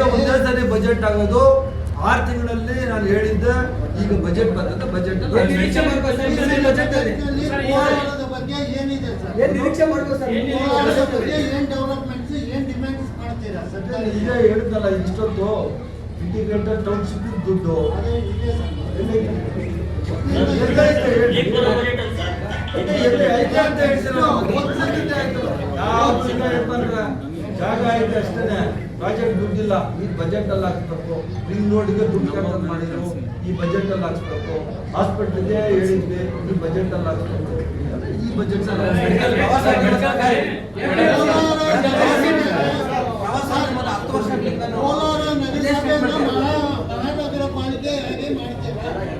ವರ್ಷಕ್ಕೆ ಒಂದೇ ಸರಿ ಬಜೆಟ್ ಆಗೋದು. ಆರು ತಿಂಗಳಲ್ಲಿ ನಾನು ಹೇಳಿದ್ದೆ ಈಗ ಬಜೆಟ್ ಬಂದದ್ದು ಬಜೆಟ್ ಈಗ ಹೇಳಿದ್ನಲ್ಲ ಇಷ್ಟೊತ್ತು ಇಂಟಿಗ್ರೇಟೆಡ್ ಟೌನ್ಶಿಪ್ ದುಡ್ಡು. ಜಾಗ ಐತೆ ಅಷ್ಟೇನೆ. ಪ್ರಾಜೆಕ್ಟ್ ದುಡ್ಡಿಲ್ಲ ಈ ಬಜೆಟ್ ಅಲ್ಲಿ ಹಾಕ್ಸ್ಬೇಕು. ರಿಂಗ್ ರೋಡ್ಗೆ ದುಡ್ಡು ಖರ್ಚು ಮಾಡಿದ್ರು ಈ ಬಜೆಟ್ ಅಲ್ಲಿ ಹಾಕ್ಸ್ಬೇಕು. ಹಾಸ್ಪಿಟಲ್ಗೆ ಹೇಳಿದ್ವಿ ಈ ಬಜೆಟ್ ಅಲ್ಲಿ ಹಾಕ್ಸ್ಬೇಕು. ಈ ಬಜೆಟ್.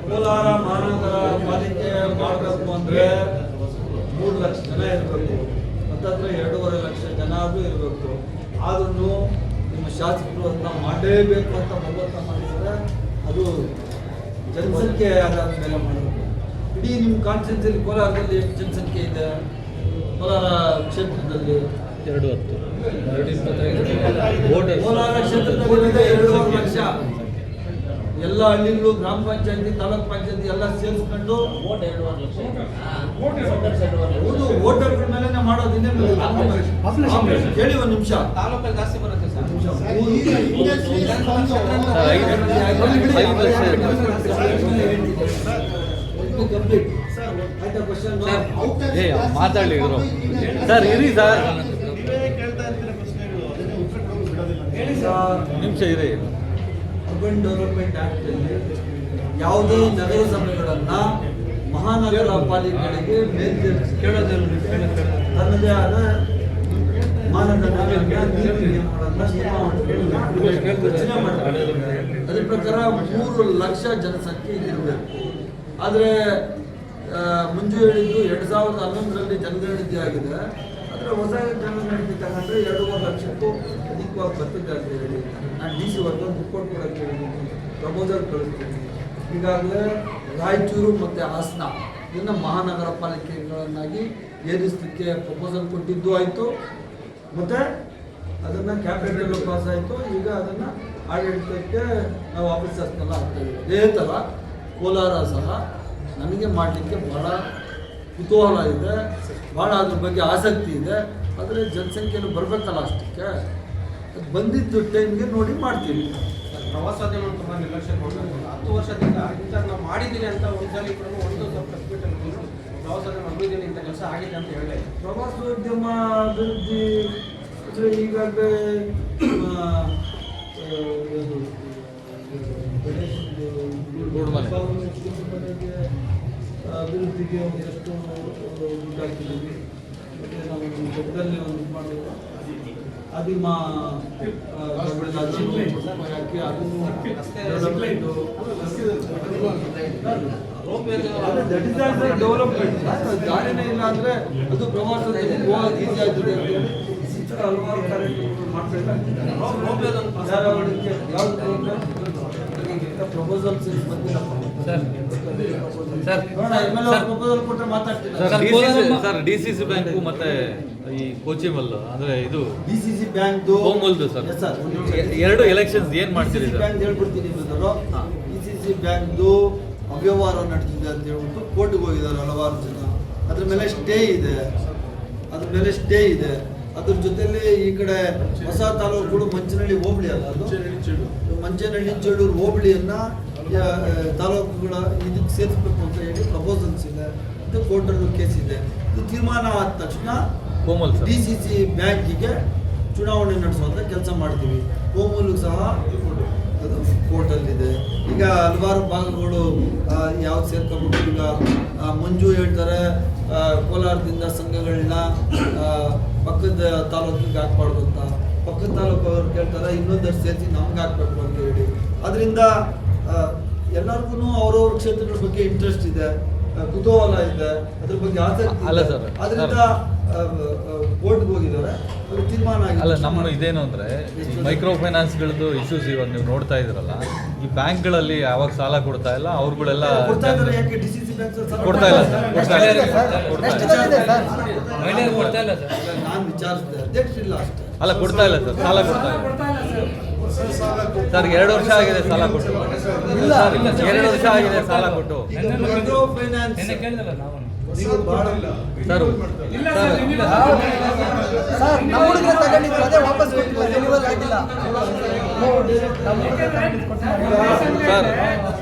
ಕೋಲಾರ ಮಹಾನಗರ ಪಾಲಿಕೆ ಮಾಡಬೇಕು ಅಂದ್ರೆ ಮೂರು ಲಕ್ಷ ಜನ ಇರಬೇಕು. ಹತ್ತತ್ರ ಎರಡೂವರೆ ಲಕ್ಷ ಜನ ಆದ್ರೂ ಇರಬೇಕು. ಆದ್ರೂ ಶಾಸಕರು ಅದನ್ನ ಮಾಡಲೇಬೇಕು ಅಂತ ಬಲವಂತ ಮಾಡಿದ್ರೆ ಅದು ಜನಸಂಖ್ಯೆ ಆಧಾರದ ಮೇಲೆ ಮಾಡಬೇಕು ಇಡೀ ನಿಮ್ಮ ಕಾನ್ಸ್ಟಿಟ್ಯೂನ್ಸಿಯಲ್ಲಿ ಕೋಲಾರದಲ್ಲಿ ಎಷ್ಟು ಜನಸಂಖ್ಯೆ ಇದೆ? ಕೋಲಾರ ಕ್ಷೇತ್ರದಲ್ಲಿ ಎರಡು ಹತ್ತು. ಕೋಲಾರ ಕ್ಷೇತ್ರದಲ್ಲಿ ಎರಡೂವರೆ ಲಕ್ಷ. ಎಲ್ಲ ಹಳ್ಳಿಗಳು ಗ್ರಾಮ ಪಂಚಾಯತಿ ತಾಲೂಕ್ ಪಂಚಾಯತಿ ಎಲ್ಲ ಸೇರಿಸ್ಕೊಂಡು ವೋಟರ್ಗಳ ಮೇಲೆ ಮಾಡೋದು ಇನ್ನೇನು ಹೇಳಿ ಒಂದು ನಿಮಿಷ. ತಾಲೂಕಲ್ಲಿ ಜಾಸ್ತಿ ಬರುತ್ತೆ. ಮಾತಾಡ್ಲಿ ಇವರು ಸರ್ ಇರಿ ಸರ್. ನಿಮಿಷ ಇರಿ. ಅರ್ಬನ್ ಡೆವಲಪ್ಮೆಂಟ್ ಆಕ್ಟ್ ಅಲ್ಲಿ ಯಾವುದೇ ನಗರಸಭೆಗಳನ್ನ ಮಹಾನಗರ ಪಾಲಿಕೆಗಳಿಗೆ ಮೇಲ್ದರ್ಜೆ ತನ್ನದೇ ಆದ ಅದ್ರ ಪ್ರಕಾರ ಮೂರು ಲಕ್ಷ ಜನಸಂಖ್ಯೆ ಇರಬೇಕು. ಆದರೆ ಮುಂಜು ಹೇಳಿದ್ದು ಎರಡು ಸಾವಿರದ ಹನ್ನೊಂದರಲ್ಲಿ ಜನಗಣತಿ ಆಗಿದೆ. ಆದರೆ ಹೊಸ ಜನಗಣತಿ ತಗೊಂಡ್ರೆ ಎರಡೂವರೆ ಲಕ್ಷಕ್ಕೂ ಅಧಿಕವಾಗಿ ಬರ್ತದೆ ಅಂತ ಹೇಳಿ. ನಾನು ಡಿ ಸಿ ವರ್ಗ ರಿಪೋರ್ಟ್ ಕೊಡೋಕ್ಕೆ ಹೇಳಿದ್ದೀನಿ ಪ್ರಪೋಸಲ್ ಕಳಿಸ್ತೀನಿ. ಈಗಾಗಲೇ ರಾಯಚೂರು ಮತ್ತು ಹಾಸನ ಇನ್ನು ಮಹಾನಗರ ಪಾಲಿಕೆಗಳನ್ನಾಗಿ ಏರಿಸಲಿಕ್ಕೆ ಪ್ರಪೋಸಲ್ ಕೊಟ್ಟಿದ್ದು ಆಯಿತು. ಮತ್ತು ಅದನ್ನು ಕ್ಯಾಬಿನೆಟಲ್ಲೂ ಪಾಸ್ ಆಯಿತು. ಈಗ ಅದನ್ನು ಆಡಳಿತಕ್ಕೆ ನಾವು ಆಫೀಸರ್ಸ್ನೆಲ್ಲ ಹಾಕ್ತೇವೆ ಅದೇ ಥರ ಕೋಲಾರ ಸಹ ನನಗೆ ಮಾಡಲಿಕ್ಕೆ ಭಾಳ ಕುತೂಹಲ ಇದೆ. ಭಾಳ ಅದ್ರ ಬಗ್ಗೆ ಆಸಕ್ತಿ ಇದೆ. ಆದರೆ ಜನಸಂಖ್ಯೆಯಲ್ಲಿ ಬರಬೇಕಲ್ಲ ಅಷ್ಟಕ್ಕೆ. ಬಂದಿದ್ದು ಟೈಮ್ಗೆ ನೋಡಿ ಮಾಡ್ತೀವಿ. ಪ್ರವಾಸೋದ್ಯಮ ತುಂಬ ನಿರ್ಲಕ್ಷ್ಯ ಮಾಡ್ತಾರೆ ಹತ್ತು ವರ್ಷದಿಂದ ಇಂಥ ನಾವು ಮಾಡಿದ್ದೀನಿ ಅಂತ ಒಂದ್ಸಲಿ ಕೂಡ ಒಂದು ಪ್ರೆಸ್ ಮೀಟ್ ಅಲ್ಲಿ ಕೂತು ಪ್ರವಾಸೋದ್ಯಮ ಅಭಿವೃದ್ಧಿ ಇಂಥ ಕೆಲಸ ಆಗಿದೆ ಅಂತ ಹೇಳಿ ಪ್ರವಾಸೋದ್ಯಮ ಅಭಿವೃದ್ಧಿ ಅಂದರೆ ಈಗಾಗಲೇ ಅಭಿವೃದ್ಧಿಗೆ ಒಂದಷ್ಟು ಉಂಟಾಗ್ತಿದ್ದೀವಿ ಮತ್ತೆ ನಾವು ಒಂದು ದೊಡ್ಡದಲ್ಲಿ ಒಂದು ಇದು ಮಾಡಬೇಕು. ಆದಿಮ ಅದನ್ನು ಡೆವಲಪ್ಮೆಂಟು ದಾರಿನೇ ಇಲ್ಲ ಅಂದ್ರೆ ಅದು ಹೋಗೋದು ಈಸಿ ಆಗ್ತದೆ ಹಲವಾರು ಕಾರ್ಯಕ್ರಮಗಳು ಪ್ರಪೋಸಲ್ಸ್ ಬಂದಿಲ್ಲ sir D C C C bank ಮತ್ತೆ ಈ ಕೋಚಿಮಲ್ ಅಂದ್ರೆ ಇದು ಡಿ ಸಿ ಸಿ ಬ್ಯಾಂಕ್ದು ಕೋಮಲ್ದು ಸರ್. ಎರಡು ಎಲೆಕ್ಷನ್ಸ್ ಏನ್ ಮಾಡ್ತೀರಿ ಸರ್? ಬ್ಯಾಂಕ್ ಹೇಳ್ಬಿಡ್ತೀನಿ ಡಿ ಸಿ ಸಿ ಬ್ಯಾಂಕ್ದು ಅವ್ಯವಹಾರ ನಡೆದಿದೆ ಅಂತ ಹೇಳ್ಬಿಟ್ಟು ಕೋರ್ಟ್ಗೆ ಹೋಗಿದ್ದಾರೆ ಹಲವಾರು ಜನ. ಅದ್ರ ಮೇಲೆ ಸ್ಟೇ ಇದೆ. ಅದ್ರ ಮೇಲೆ ಸ್ಟೇ ಇದೆ. ಅದ್ರ ಜೊತೆಲಿ ಈ ಕಡೆ ಹೊಸ ತಾಲೂಕುಗಳು ಮಂಚನಹಳ್ಳಿ ಹೋಬಳಿ ಅಲ್ಲ ಅದು? ಮಂಚನಹಳ್ಳಿ ಚೇಳೂರು ಹೋಬಳಿಯನ್ನ ತಾಲೂಕುಗಳ ಇದಕ್ಕೆ ಸೇರಿಸ್ಬೇಕು ಅಂತ ಹೇಳಿ ಪ್ರಪೋಸಲ್ಸ್ ಇದೆ. ಇದು ಕೋರ್ಟಲ್ಲೂ ಕೇಸ್ ಇದೆ. ಇದು ತೀರ್ಮಾನ ಆದ ತಕ್ಷಣ ಡಿ ಸಿ ಸಿ ಬ್ಯಾಂಕಿಗೆ ಚುನಾವಣೆ ನಡೆಸುವಂತ ಕೆಲಸ ಮಾಡ್ತೀವಿ. ಕೋಮೂಲು ಸಹ ಕೋರ್ಟಲ್ಲಿದೆ. ಈಗ ಹಲವಾರು ಭಾಗಗಳು ಯಾವ್ದು ಸೇರ್ಕೊಂಡ್ಬಿಟ್ಟು ಈಗ ಮಂಜು ಹೇಳ್ತಾರೆ ಕೋಲಾರದಿಂದ ಸಂಘಗಳನ್ನ ಪಕ್ಕದ ತಾಲೂಕಿಗೆ ಹಾಕ್ಬಾರ್ದು ಅಂತ. ಪಕ್ಕದ ತಾಲೂಕು ಅವ್ರು ಕೇಳ್ತಾರೆ ಇನ್ನೊಂದಷ್ಟು ಸೇರಿಸಿ ನಮ್ಗೆ ಹಾಕ್ಬೇಕು ಅಂತ ಹೇಳಿ. ಅದರಿಂದ ಎಲ್ಲರಿಗೂ ಅವ್ರವ್ರ ಕ್ಷೇತ್ರಗಳ ಬಗ್ಗೆ ಇಂಟ್ರೆಸ್ಟ್ ಇದೆ. ಕುತೂಹಲ ಇದೆ. ಅದ್ರ ಬಗ್ಗೆ ಆಸಕ್ತಿ ಅಲ್ಲ. ಸರ್, ಅದರಿಂದ ಕೋರ್ಟ್ಗೆ ಹೋಗಿದ್ದಾರೆ. ಅದು ತೀರ್ಮಾನ ಆಗಿದೆ ಅಲ್ಲ ನಮ್ಮ ಇದೇನು ಅಂದ್ರೆ ಈ ಮೈಕ್ರೋ ಫೈನಾನ್ಸ್ಗಳದ್ದು ಇಶ್ಯೂಸ್ ಇವಾಗ ನೀವು ನೋಡ್ತಾ ಇದ್ರಲ್ಲ ಈ ಬ್ಯಾಂಕ್ಗಳಲ್ಲಿ ಯಾವಾಗ ಸಾಲ ಕೊಡ್ತಾ ಇಲ್ಲ ಅವ್ರುಗಳೆಲ್ಲ ಕೊಡ್ತಾ ಇಲ್ಲ ಸರ್ ಕೊಡ್ತಾ ಇಲ್ಲ. ಕೊಡ್ತಾ ಇಲ್ಲ. ಕೊಡ್ತಾ ಇಲ್ಲ ಸರ್. ನಾನು ವಿಚಾರಿಸಿದೆ. ಅಲ್ಲ ಕೊಡ್ತಾ ಇಲ್ಲ ಸರ್ ಸಾಲ ಕೊಡ್ತಾ ಇಲ್ಲ. ಸರ್ ಎರಡು ವರ್ಷ ಆಗಿದೆ ಸಾಲ ಕೊಟ್ಟು. ಇಲ್ಲ. ಸರ್, ಎರಡು ವರ್ಷ ಆಗಿದೆ ಸಾಲ ಕೊಟ್ಟು. ಸರ್ ಸರ್ ನಮ್ಮ ಹುಡುಗರ ತಗೊಂಡಿದ್ರು ಅದೇ ವಾಪಸ್ ಕೊಟ್ಟಿಲ್ಲ ಡೆಲಿವರಿ ಆಗಿಲ್ಲ ಸರ್